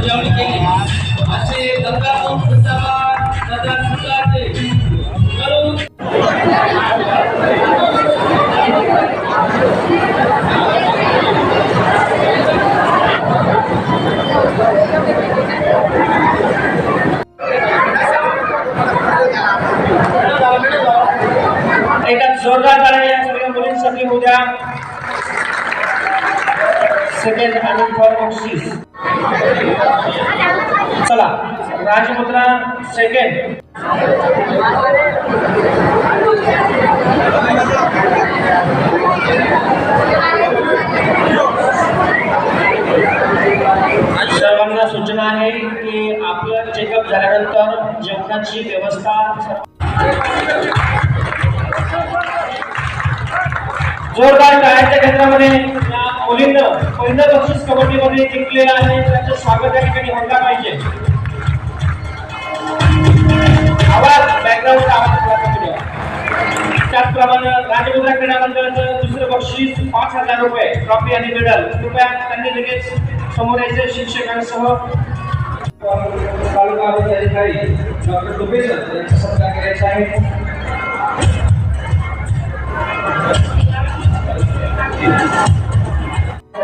સજાવણી કરી આજે ગંગાનો सेकंड आणि फॉर बक्षीस चला राजमुद्रा सेकंड. सर्वांना सूचना आहे की आपलं चेकअप झाल्यानंतर जेवणाची व्यवस्था जोरदार टाळ्याच्या क्षेत्रामध्ये. मुलींना पहिलं बक्षीस कबड्डीमध्ये जिंकलेलं आहे. त्यांचं स्वागत या ठिकाणी व्हायला पाहिजे. आवाज बॅकग्राऊंड आवाज त्याचप्रमाणे राजमुद्रा क्रीडा मंडळाचं दुसरं बक्षीस पाच हजार रुपये ट्रॉफी आणि मेडल कृपया त्यांनी लगेच समोर यायचे शिक्षकांसह. तालुका आरोग्य अधिकारी डॉक्टर दुबे सर यांचा सत्कार करायचा आहे. Thank you.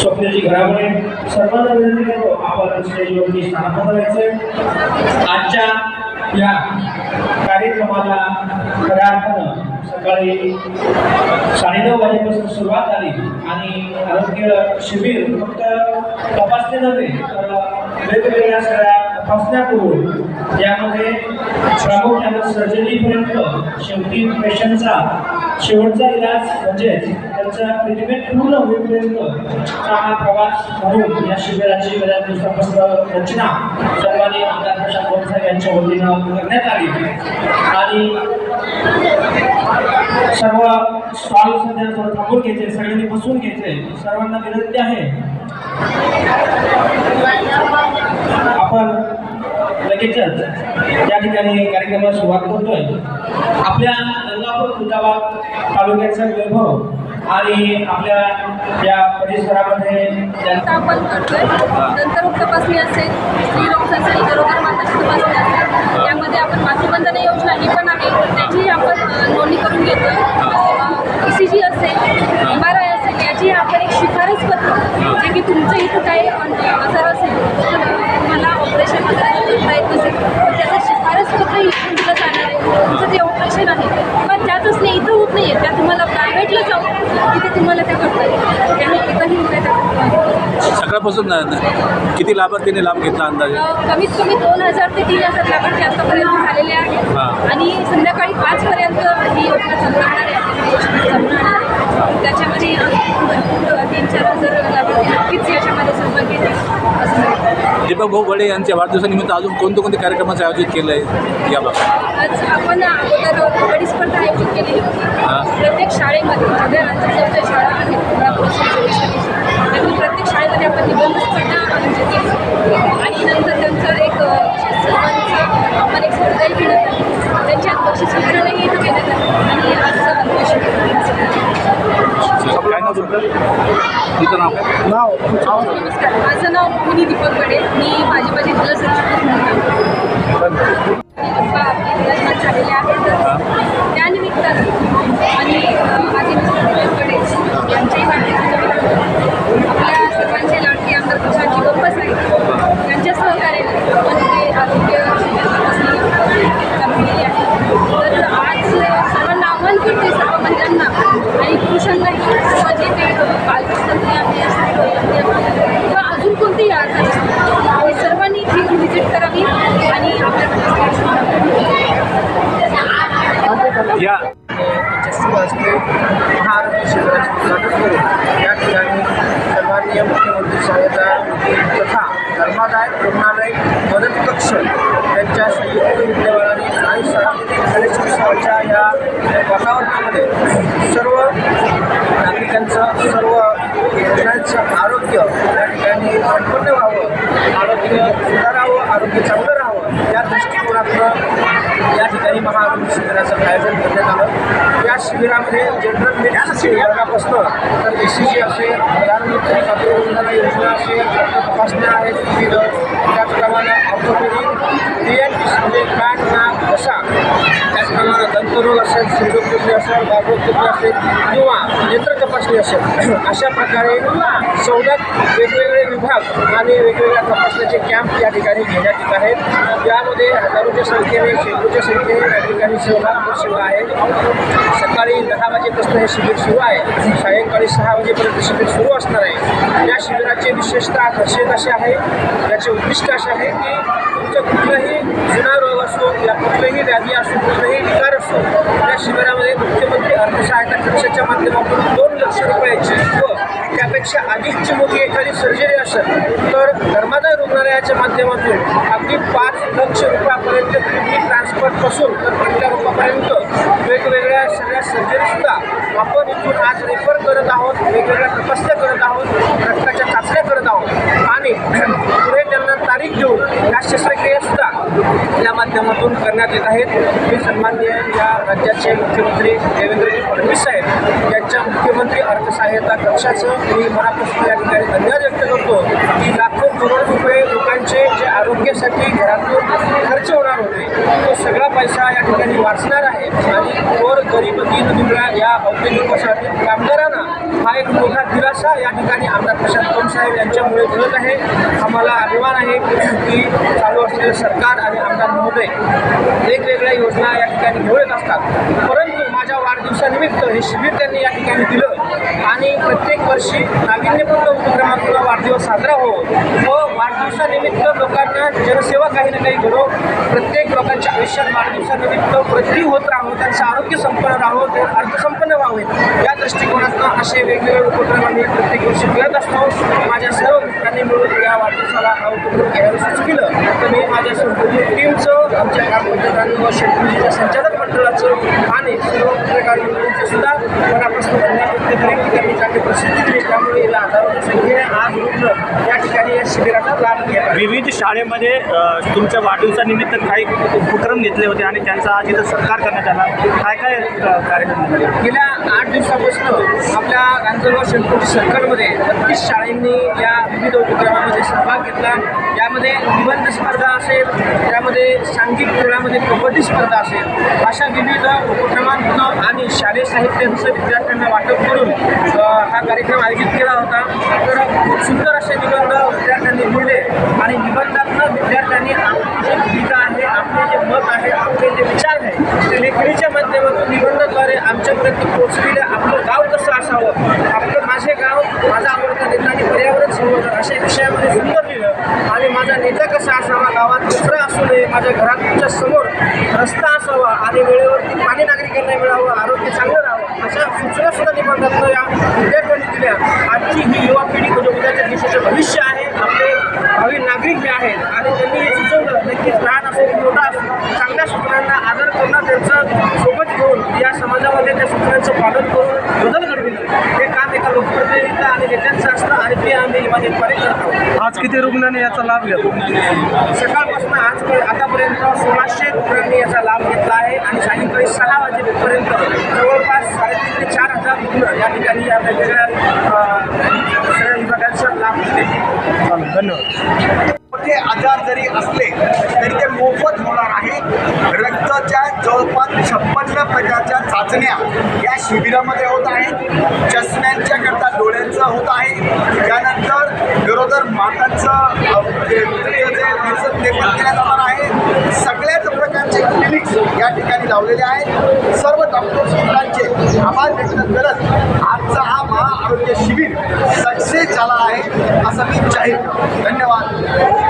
स्वप्नाची घरामध्ये सर्वांना विनंती करतो आपण स्टेजवरती स्थानापन्न करायचंय आजच्या या कार्यक्रमाला खऱ्या अर्थानं सकाळी साडेनऊ वाजेपासून सुरुवात झाली आणि आरोग्य शिबिर फक्त तपासणी नव्हे तर वेगवेगळ्या सगळ्या तपासण्या करून यामध्ये प्रामुख्यानं सर्जरीपर्यंत शेवटी पेशंटचा शेवटचा इलाज म्हणजेच त्यांचा ट्रीटमेंट पूर्ण होईपर्यंतचा हा प्रवास म्हणून या शिबिराची वेळापत्र रचना सर्वांनी आमदार प्रशांत गोडसाहेब यांच्या वतीनं करण्यात आली. आणि सर्व स्टॉल सध्या थोडं थांबून घेतले सगळ्यांनी बसून घेतले सर्वांना विनंती आहे. आपण लगेचच या ठिकाणी कार्यक्रमाला सुरुवात करतोय. आपल्या गंगापूर खुलताबाद तालुक्याचा वैभव आणि आपल्या या परिसरामध्ये आपण करतोय. तपासणी असेल स्त्रीरोग असेल गरोदर माताची तपासणी असेल. त्यामध्ये आपण मातृबंधन योजना ही पण आहे. त्याची आपण नोंदणी करून घेतो ई सी जी असेल एम आर आय असेल याची आपण एक शिफारस पत्र जे की तुमचं इथं काही आजार असेल तुम्हाला ऑपरेशन वगैरे करता येत नसेल. तर त्याचं शिफारस पत्र इथून दिलं जाणार आहे. तुमचं जे ऑपरेशन आहे. किंवा त्यातच नाही इथं होत नाही आहे त्या तुम्हाला प्रायव्हेटला जाऊन तिथे तुम्हाला ते करता येईल. त्यामुळे सकाळपासून किती लाभार्थीने लाभ घेतला अंदाजे? कमीत कमी दोन हजार ते तीन हजार लाभार्थी आतापर्यंत झालेले आहेत. आणि संध्याकाळी पाचपर्यंत ही योजना चालू राहणार आहे. त्याच्यामध्ये भरपूर तीन चार हजार नक्कीच याच्यामध्ये सहभागी असं. दीपक भाऊ बडे यांच्या वाढदिवसानिमित्त अजून कोणते कोणते कार्यक्रमाचं आयोजित केलं आहे याबाबत आज आपण अगोदर कबड्डी स्पर्धा आयोजित केलेली हां. होती प्रत्येक शाळेमध्ये सगळ्या ज्या शाळा आहेत त्यातून प्रत्येक शाळेमध्ये आपण निबंध स्पर्धा आयोजित केली. आणि नंतर त्यांचं एक आपण एक स्पर्धाही घेण्यात त्यांच्यात बक्षीस इथं घेण्यात आलं आणि अधिवेशन काय नाव तुमचं? तुमचं नाव काय? नमस्कार. माझं नाव मोहिनी दीपक बडे मी माझी माझी जिल्हा सचिव म्हणून पप्पा आपले विराजमान झालेले आहेत त्यानिमित्तानं Thank you. शिबिरामध्ये जनरल मेडिसिन विभागापासून तर ए सी जी असेल प्रधानमंत्री खाते योजना योजना असेल रक्त तपासण्या आहेत विविध त्याचप्रमाणे ऑर्थोपेडिक डी एन टी म्हणजे कान नाक घसा त्याचप्रमाणे असेल सिंधू कृती असेल बाबरोगकृती असेल किंवा नेत्र तपासणी असेल अशा प्रकारे चौदा वेगवेगळे विभाग आणि वेगवेगळ्या तपासण्याचे कॅम्प या ठिकाणी घेण्यात येत आहेत. यामध्ये हजारोच्या संख्येने शेकडोच्या संख्येने या ठिकाणी सहभाग सेवा आहे. सकाळी दहा वाजेपासून हे शिबिर सुरू आहे. सायंकाळी सहा वाजेपर्यंत शिबिर सुरू असणार आहे. या शिबिराचे विशेषतः खासियत असे आहे याचे उद्दिष्ट असे आहे की तुमचं कुठलंही जुना रोग असो या कुठलंही व्याधी असो कुठलंही विकार असो या शिबिरामध्ये मुख्यमंत्री अर्थसहायता कक्षाच्या माध्यमातून दोन लक्ष रुपयाची व त्यापेक्षा अधिकची मोठी एखादी सर्जरी असेल तर धर्मादाय रुग्णालयाच्या माध्यमातून अगदी पाच लक्ष रुपयापर्यंत किडनी ट्रान्सफरपासून तर पंधरा रुपयापर्यंत वेगवेगळ्या सगळ्या सर्जरीसुद्धा आपण इथून आज रेफर करत आहोत वेगवेगळ्या तपासण्या करत आहोत रक्ताच्या चाचण्या करत आहोत. आणि पुढे त्यांना तारीख देऊन या शस्त्रक्रिया या माध्यमातून करण्यात येत आहेत. मी सन्माननीय या राज्याचे मुख्यमंत्री देवेंद्रजी फडणवीस साहेब. यांच्या मुख्यमंत्री अर्थसहाय्यता कक्षाचं मी मनापासून या ठिकाणी धन्यवाद व्यक्त करतो. की लाखो करोड रुपये लोकांचे जे आरोग्यासाठी घरातून खर्च होणार होते सगळा पैसा या ठिकाणी वाचणार आहे. आणि थोर गरीब दीनदुबळ्या या औद्योगिक वसाहतीत कामगारांना हा एक मोठा दिलासा या ठिकाणी आमदार प्रशांत कम साहेब यांच्यामुळे मिळत आहे. आम्हाला अभिमान आहे की चालू असलेले सरकार आणि आमदार महोदय वेगवेगळ्या योजना या ठिकाणी घेऊन येत असतात. परंतु दिवसानिमित्त हे शिबिर त्यांनी या ठिकाणी दिलं. आणि प्रत्येक वर्षी नाविन्यपूर्ण उपक्रमातून वाढदिवस साजरा हो. व वाढदिवसानिमित्त लोकांना जनसेवा काही ना काही घडो प्रत्येक लोकांच्या आयुष्यात वाढदिवसानिमित्त वृद्धी होत राहो. त्यांचं आरोग्य संपन्न राहो. ते अर्थसंपन्न व्हावे या दृष्टिकोनातून असे वेगवेगळे उपक्रम आम्ही प्रत्येक वर्षी करत असतो. माझ्या सर्व मित्रांनी मिळून या वाढदिवसाला हा उपक्रम घ्यायला सुचविलं तर मी माझ्या संपूर्ण टीमचं आमच्या ग्रामपंचायतांनी व शेतकरीच्या संचालक मंडळाचं आणि सर्व पत्रकार मंडळींचे सुद्धा मनापासून धन्यवाद व्यक्त करेन की त्यांनी चांगली प्रसिद्धी दिली. त्यामुळे याला हजारोच्या संख्येने आज रुग्ण या ठिकाणी या शिबिराचा लाभ विविध शाळेमध्ये तुमच्या वाढदिवसानिमित्त काही उपक्रम घेतले होते आणि त्यांचा आज इथं सत्कार करण्यात आला. काय काय कार्यक्रम? गेल्या आठ दिवसापासून आपल्या गांजरगाव शेतकरी सर्कलमध्ये बत्तीस शाळांनी या विविध उपक्रमामध्ये सहभाग घेतला. यामध्ये निबंध स्पर्धा असेल त्यामध्ये सांघिक खेळामध्ये कबड्डी स्पर्धा असेल अशा विविध उपक्रमांचं आणि शालेय साहित्यांचं विद्यार्थ्यांना वाटप करून हा कार्यक्रम आयोजित केला होता. तर खूप सुंदर असे निबंध विद्यार्थ्यांनी लिहिले आणि निबंधातनं विद्यार्थ्यांनी आपली जी भूमिका आहे आपले जे मत आहे आपले जे विचार आहे ते लेखणीच्या माध्यमातून निबंधाद्वारे आमच्यापर्यंत पोहोचलेले आपलं गाव कसं असावं? आपलं माझे गाव माझा आवडता नेता आणि पर्यावरण संवर्धन अशा विषयामध्ये सुंदर लिहिलं आणि माझा नेता कसा असावा गावात कचरा असू नये माझ्या घराच्या समोर रस्ता असावा आणि वेळेवरती पाणी नागरिकांना मिळावं आरोग्य चांगलं राहावं अशा सूचना सुद्धा निबंधातनं या विद्यार्थ्यांनी दिल्या. आजची ही युवा पिढी म्हणजे उद्याच्या देशाचं भविष्य आहे. आपले भावी नागरिक जे आहेत आणि त्यांनी हे सुचवलं नक्कीच लहान असो की मोठा असो चांगल्या सूचनांना आदर करणं त्यांचं सोबत घेऊन या समाजामध्ये त्या सूचनांचं पालन करून बदल घडविणं. हे काम एका लोकप्रतिनिधीचं आणि नेत्यांचं असतं. आणि ते आम्ही इमानतपणे करत आहोत. आज किती रुग्णांनी याचा लाभ घेतला? सकाळपासून आतापर्यंत सोळाशे रुग्णांनी याचा लाभ घेतला आहे आणि सायंकाळी सहा वाजेपर्यंत जवळपास साडेतीन ते चार हजार रुग्ण या ठिकाणी या वेगवेगळ्या सगळ्या विभागांचा लाभ घेतले. धन्यवाद. मोठे आजार जरी असले तरी ते मोफत होणार आहे. रक्ताच्या जवळपास छप्पन्न प्रकारच्या चाचण्या या शिबिरामध्ये होत आहेत. चष्म्यांच्या करता डोळ्यांचं होत आहे त्यानंतर गरोदर मातांचं अ, जे- त्याचं जे निरसन ते पण केलं जाणार आहे सगळ्याच प्रकारचे क्लिनिक्स या ठिकाणी लावलेले आहेत. सर्व डॉक्टर सुद्धांचे आभार व्यक्त करत आजचा हा महाआरोग्य शिबिर सक्सेस झाला आहे असं मी जाहीर धन्यवाद.